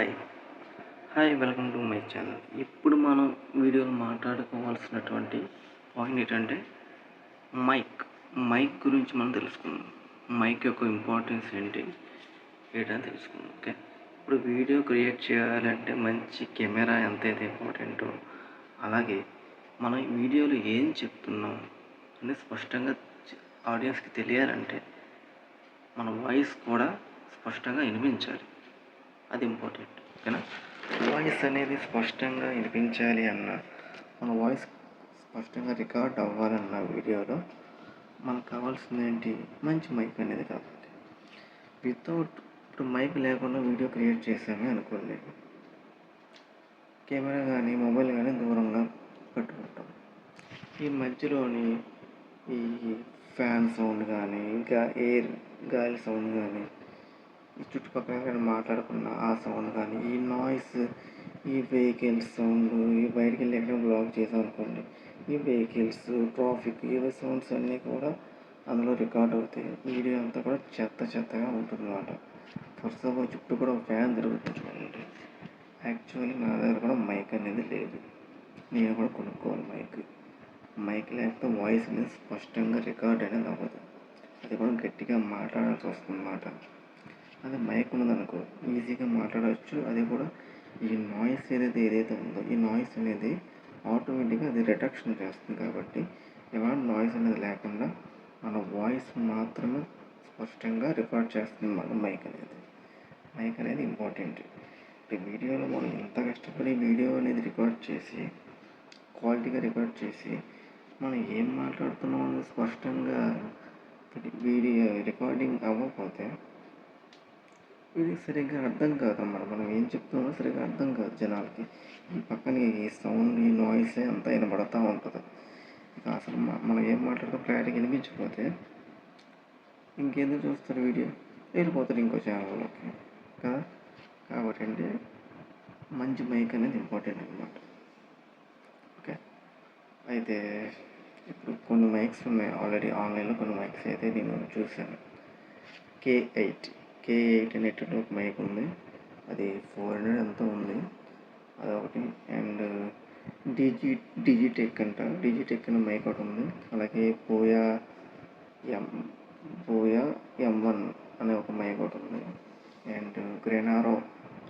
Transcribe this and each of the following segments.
Hi hi welcome to my channel ఇప్పుడు మనం వీడియోలో మాట్లాడుకోవాల్సినటువంటి పాయింట్ ఏంటంటే మైక్ మైక్ గురించి మనం తెలుసుకుందాం. మైక్ యొక్క ఇంపార్టెన్స్ ఏంటి? ఏంటని తెలుసుకుందాం ఓకే ఇప్పుడు వీడియో క్రియేట్ చేయాలంటే మంచి కెమెరా ఎంతైతే ఇంపార్టెంటో అలాగే మనం వీడియోలో ఏం చెప్తున్నాం అనేది స్పష్టంగా ఆడియన్స్కి తెలియాలంటే మన వాయిస్ కూడా స్పష్టంగా వినిపించాలి. అది ఇంపార్టెంట్. ఓకేనా? వాయిస్ అనేది స్పష్టంగా వినిపించాలి అన్న మన వాయిస్ స్పష్టంగా రికార్డ్ అవ్వాలన్న వీడియోలో మనకు కావాల్సింది ఏంటి? మంచి మైక్ అనేది కావాలి వితౌట్ ఇప్పుడు మైక్ లేకుండా వీడియో క్రియేట్ చేసామే అనుకోండి కెమెరా కానీ మొబైల్ కానీ దూరంగా పెట్టుకుంటాం. ఈ మధ్యలోని ఈ ఫ్యాన్ సౌండ్ కానీ ఇంకా ఎయిర్ గాలి సౌండ్ కానీ ఈ చుట్టుపక్కల నేను మాట్లాడుకున్న ఆ సౌండ్ కానీ ఈ నాయిస్ ఈ వెహికల్స్ సౌండ్ ఈ బయటికి వెళ్ళి ఎక్కడ బ్లాక్ చేసాం అనుకోండి ఈ వెహికల్స్ ట్రాఫిక్ ఇవి సౌండ్స్ అన్నీ కూడా అందులో రికార్డ్ అవుతాయి. వీడియో అంతా కూడా చెత్త చెత్తగా ఉంటుంది అన్నమాట ఫస్ట్ ఆఫ్ ఆల్ చుట్టూ కూడా ఫ్యాన్ తిరుగుతుంది చూడండి. యాక్చువల్లీ నా దగ్గర కూడా మైక్ అనేది లేదు. నేను కూడా కొనుక్కోవాలి మైక్ మైక్ లేకపోతే వాయిస్ అనేది స్పష్టంగా రికార్డ్ అనేది అవ్వదు. అది కూడా గట్టిగా మాట్లాడాల్సి వస్తుంది అన్నమాట అదే మైక్ ఉన్నదనుకో ఈజీగా మాట్లాడవచ్చు. అది కూడా ఈ నాయిస్ ఏదైతే ఏదైతే ఉందో ఈ నాయిస్ అనేది ఆటోమేటిక్గా అది రిడక్షన్ చేస్తుంది కాబట్టి ఎలాంటి నాయిస్ అనేది లేకుండా మన వాయిస్ మాత్రమే స్పష్టంగా రికార్డ్ చేస్తుంది మన మైక్ అనేది. మైక్ అనేది ఇంపార్టెంట్. ఈ వీడియోలో మనం ఎంత కష్టపడి వీడియో అనేది రికార్డ్ చేసి క్వాలిటీగా రికార్డ్ చేసి మనం ఏం మాట్లాడుతున్నాం అనేది స్పష్టంగా వీడియో రికార్డింగ్ అవ్వకపోతే ఇది సరిగ్గా అర్థం కాదన్నమాట మనం ఏం చెప్తున్నామో సరిగ్గా అర్థం కాదు జనాలకి. ఈ పక్కన ఈ సౌండ్ ఈ నాయిస్ అంతా వినబడతా ఉంటుంది. ఇక అసలు మనం ఏం మాట్లాడుతూ క్లారిటీ వినిపించకపోతే ఇంకేందుకు చూస్తారు వీడియో? వెళ్ళిపోతారు ఇంకో ఛానల్లోకి కదా? కాబట్టి అంటే మంచి మైక్ అనేది ఇంపార్టెంట్ అనమాట ఓకే? అయితే ఇప్పుడు కొన్ని మైక్స్ ఉన్నాయి. ఆల్రెడీ ఆన్లైన్లో కొన్ని మైక్స్ అయితే నేను చూశాను. కే ఎయిట్ కే ఎయిట్ అనేటువంటి ఒక మైక్ ఉంది. అది ఫోర్ హండ్రెడ్ ఎంతో ఉంది. అదొకటి. అండ్ డిజి డిజిటెక్ అంట. డిజిటెక్ అనే మైక్ ఒకటి ఉంది. అలాగే పోయా ఎం పోయా ఎం వన్ అనే ఒక మైక్ ఒకటి ఉంది. అండ్ గ్రెనారో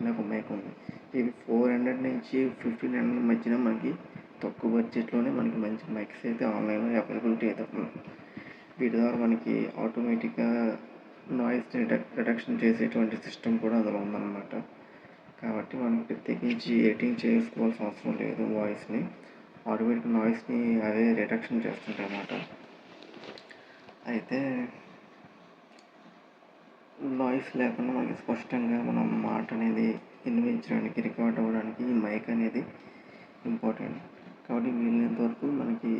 అనే ఒక మైక్ ఉంది. ఇవి ఫోర్ హండ్రెడ్ నుంచి ఫిఫ్టీన్ హండ్రెడ్ మధ్యన మనకి తక్కువ బడ్జెట్లోనే మనకి మంచి మైక్స్ అయితే ఆన్లైన్లో అవైలబిలిటీ అయితే వీటి ద్వారా మనకి ఆటోమేటిక్గా నాయిస్ రిడక్షన్ చేసేటువంటి సిస్టమ్ కూడా అందులో ఉందన్నమాట. కాబట్టి మనం ప్రత్యేకించి ఎడిటింగ్ చేసుకోవాల్సిన అవసరం లేదు వాయిస్ని ఆటోమేటిక్ నాయిస్ని అవే రిడక్షన్ చేస్తుంటాయి అన్నమాట. అయితే నాయిస్ లేకుండా మనకి స్పష్టంగా మనం మాట అనేది వినిపించడానికి రికార్డ్ అవ్వడానికి ఈ మైక్ అనేది ఇంపార్టెంట్ కాబట్టి వీలైనంత వరకు మనకి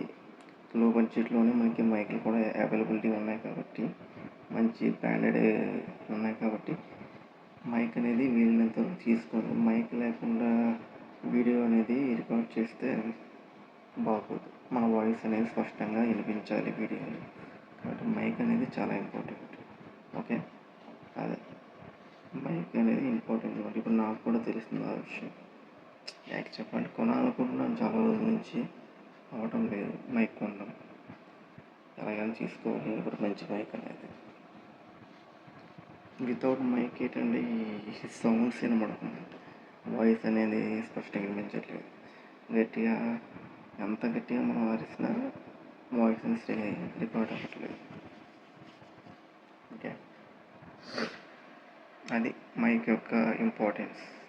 లో బడ్జెట్లోనే మనకి మైక్లు కూడా అవైలబిలిటీ ఉన్నాయి కాబట్టి మంచి బ్రాండెడ్ ఉన్నాయి కాబట్టి మైక్ అనేది వీలైనంత తీసుకోవాలి. మైక్ లేకుండా వీడియో అనేది రికార్డ్ చేస్తే బాగోదు. మన వాయిస్ అనేది స్పష్టంగా వినిపించాలి వీడియోలో కాబట్టి మైక్ అనేది చాలా ఇంపార్టెంట్ ఓకే అదే. మైక్ అనేది ఇంపార్టెంట్ అనమాట ఇప్పుడు నాకు కూడా తెలిసింది ఆ విషయం. యాక్ చెప్పండి. కొనాలనుకుంటున్నాను చాలా రోజుల నుంచి అవటం లేదు. మైక్ కొనడం. ఎలాగైనా తీసుకోవాలి. ఇప్పుడు మంచి మైక్ అనేది. వితౌట్ మైక్ ఏంటండి ఈ సౌండ్స్ వినబడుతుంది వాయిస్ అనేది స్పష్టంగా వినిపించట్లేదు. గట్టిగా ఎంత గట్టిగా మనం అరిసినా వాయిస్ అనేది రికార్డ్ అవ్వట్లేదు. ఓకే. అది మైక్ యొక్క ఇంపార్టెన్స్